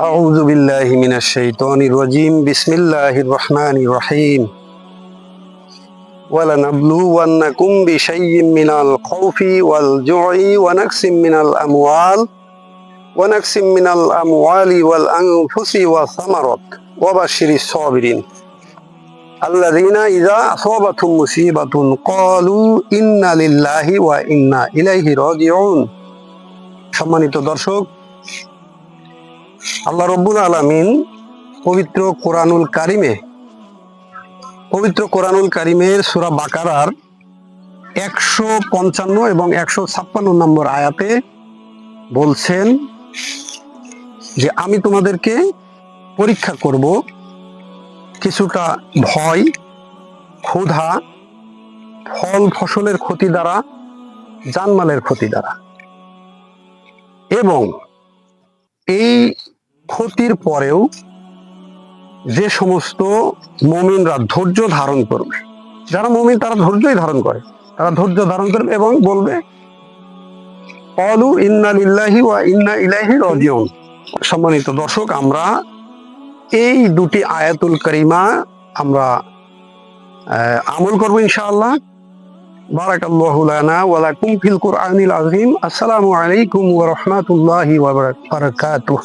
أعوذ بالله من الشيطان الرجيم بسم الله الرحمن الرحيم ولنبلونكم بشيء من الخوف والجوع ونقص من الأموال ونقص من الأموال والأنفس والثمرات وبشر الصابرين الذين إذا أصابتهم مصيبة قالوا إنا لله وإنا إليه راجعون সম্মানিত দর্শক আল্লাহ রব্বুল আলামিন পবিত্র কোরআনুল কারিমে, পবিত্র কোরআনুল কারিমের সুরা বাকারার একশো পঞ্চান্ন এবং একশো ছাপ্পান্ন নম্বর আয়াতে বলছেন যে, আমি তোমাদেরকে পরীক্ষা করব কিছুটা ভয়, ক্ষুধা, ফল ফসলের ক্ষতি দ্বারা, জানমালের ক্ষতি দ্বারা। এবং এই ক্ষতির পরেও যে সমস্ত মমিনরা ধৈর্য ধারণ করবে, যারা মমিন তারা ধৈর্যই ধারণ করে, তারা ধৈর্য ধারণ করবে এবং বলবে অলু ইন্না লিল্লাহি ওয়া ইন্না ইলাইহি রাজিউন। সম্মানিত দর্শক, আমরা এই দুটি আয়াতুল করিমা আমরা আমল করব ইনশাআল্লাহ। بارك الله لنا ولكم في القرآن العظيم السلام عليكم ورحمة الله وبركاته